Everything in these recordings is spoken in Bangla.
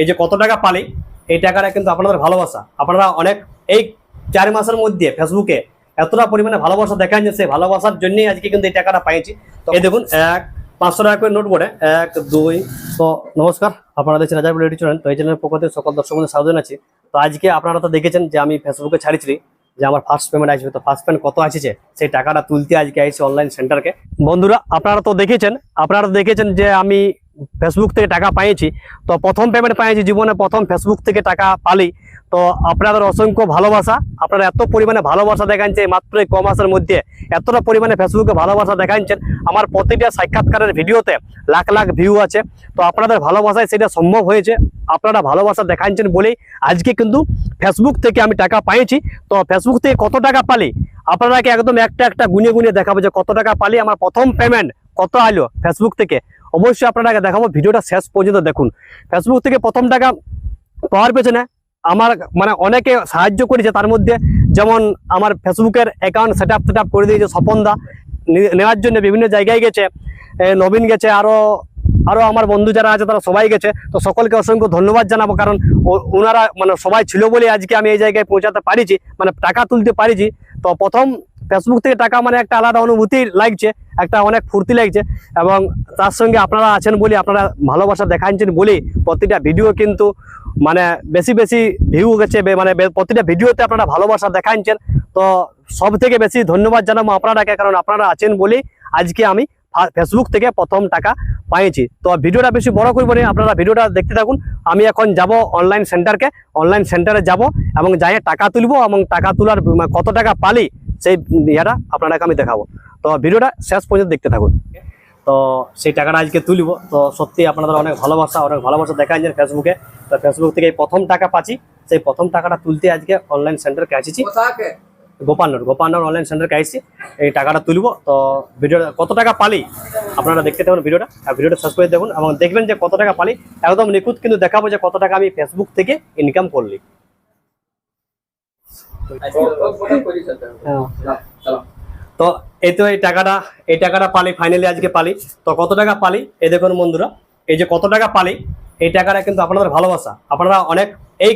এই যে কত টাকা পালি, এই টাকাটা কিন্তু আপনাদের ভালোবাসা। আপনারা অনেক, এই চার মাসের মধ্যে ফেসবুকে এতটা পরিমাণে ভালোবাসা দেখান যে সেই ভালোবাসার জন্যই আজকে কিন্তু এই টাকাটা পাইছি। এই দেখুন, এক, পাঁচশো টাকা করে নোট করে এক, দুই, তো নমস্কার, আপনারা দেখছেন রাজার রেডি চ্যানেল তো এই চ্যানেলের পক্ষ থেকে সকল দর্শক বন্ধু স্বাগত আছি তো আজকে আপনারা তো দেখেছেন যে আমি ফেসবুকে ছাড়িছি যে আমার ফার্স্ট পেমেন্ট আসবে। তো ফার্স্ট পেমেন্ট কত আসছে, সেই টাকাটা তুলতে আজকে আইছি অনলাইন সেন্টারকে বন্ধুরা, আপনারা তো দেখেছেন, আপনারা দেখেছেন যে আমি ফেসবুক থেকে টাকা পাইছি তো প্রথম পেমেন্ট পাইছি জীবনে প্রথম ফেসবুক থেকে টাকা পালি। তো আপনাদের অসংখ্য ভালোবাসা। আপনারা এত পরিমাণে ভালোবাসা দেখাচ্ছেন মাত্র এই ক মাসের মধ্যে। এতটা পরিমাণে ফেসবুকে ভালোবাসা দেখাচ্ছেন আমার প্রতিটা সাক্ষাৎকারের ভিডিওতে লাখ লাখ ভিউ আছে। তো আপনাদের ভালোবাসায় সেটা সম্ভব হয়েছে। আপনারা ভালোবাসা দেখাচ্ছেন বলেই আজকে কিন্তু ফেসবুক থেকে আমি টাকা পাইছি তো ফেসবুক থেকে কত টাকা পালি? আপনারাকে একদম একটা একটা গুনে গুনে দেখাবো যে কত টাকা পালি? আমার প্রথম পেমেন্ট কত আলো ফেসবুক থেকে? অবশ্যই আপনারা দেখাবো, ভিডিওটা শেষ পর্যন্ত দেখুন। ফেসবুক থেকে প্রথম টাকা পাওয়ার পেছনে আমার মানে অনেকে সাহায্য করেছে তার মধ্যে। যেমন আমার ফেসবুকের account set up set up করে দিয়েছে স্বপনদা। নেওয়ার জন্য বিভিন্ন জায়গায় গেছে। নবীন গেছে, আরও আরও আমার বন্ধু যারা আছে তারা সবাই গেছে। তো সকলকে অসংখ্য ধন্যবাদ জানাব, কারণ ওনারা মানে সবাই ছিল বলে আজকে আমি এই জায়গায় পৌঁছাতে পারিছি মানে টাকা তুলতে পারিছি। তো প্রথম ফেসবুক থেকে টাকা মানে একটা আলাদা অনুভূতি লাগছে, একটা অনেক ফুর্তি লাগছে। এবং তার সঙ্গে আপনারা আছেন বলে, আপনারা ভালোবাসা দেখাচ্ছেন বলেই প্রতিটা ভিডিও কিন্তু মানে বেশি বেশি ভিউ গেছে মানে প্রতিটা ভিডিওতে আপনারা ভালোবাসা দেখাচ্ছেন। তো সব থেকে বেশি ধন্যবাদ জানাব আপনারাকে, কারণ আপনারা আছেন বলেই আজকে আমি ফেসবুক থেকে প্রথম টাকা পাইছি। তো ভিডিওটা বেশি বড় করব না, আপনারা ভিডিওটা দেখতে থাকুন। আমি এখন যাব অনলাইন সেন্টারকে অনলাইন সেন্টারে যাব এবং যাই টাকা তুলবো এবং টাকা তোলার কত টাকা পালি সেই ইয়েটা আপনারাকে আমি দেখাবো। তো ভিডিওটা শেষ পর্যন্ত দেখতে থাকুন। তো সেই টাকাটা আজকে তুলব। তো সত্যি আপনাদের অনেক ভালোবাসা অনেক ভালোবাসা দেখাচ্ছেন ফেসবুকে তো ফেসবুক থেকে প্রথম টাকা পাচ্ছি। সেই প্রথম টাকাটা তুলতে আজকে অনলাইন সেন্টারকে আসিছি। গোপালনগর গোপালনগর অনলাইন সেন্টারকে আসছি এই টাকাটা তুলব। তো ভিডিওটা কত টাকা পালি, আপনারা দেখতে থাকুন ভিডিওটা, আর ভিডিওটা শেষ করে দেখুন এবং দেখবেন যে কত টাকা পালি, একদম নিখুঁত কিন্তু দেখাবো যে কত টাকা আমি ফেসবুক থেকে ইনকাম করলি। তো এই তো এই টাকাটা এই টাকাটা পালি ফাইনালি আজকে পালি। তো কত টাকা পালি, এই দেখুন বন্ধুরা, এই যে কত টাকা পালি, এই টাকাটা কিন্তু আপনাদের ভালোবাসা। আপনারা অনেক, এই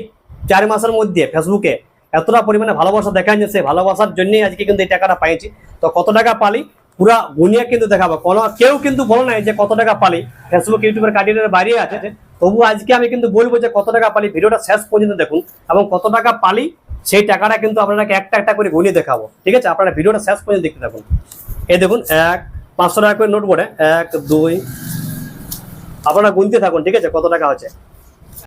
চার মাসের মধ্যে ফেসবুকে এতটা পরিমাণে ভালোবাসা দেখান যে ভালোবাসার জন্যই আজকে কিন্তু এই টাকাটা পাইছি। তো কত টাকা পালি? পুরা গুনিয়া কিন্তু দেখাবো। কোনো, কেউ কিন্তু বলো নাই যে কত টাকা পালি। ফেসবুক ইউটিউবের কার্ডিনের বাইরে আছে। তবু আজকে আমি কিন্তু বলব যে কত টাকা পালি, ভিডিওটা শেষ পর্যন্ত দেখুন এবং কত টাকা পালি, সেই টাকাটা কিন্তু আপনাকে একটা একটা করে গুনিয়ে দেখাবো। ঠিক আছে? আপনারা ভিডিওটা শেষ পর্যন্ত দেখতে থাকুন। এই দেখুন, এক, পাঁচশো টাকা করে নোট করে এক, দুই, আপনারা গুনতে থাকুন। ঠিক আছে? কত টাকা হচ্ছে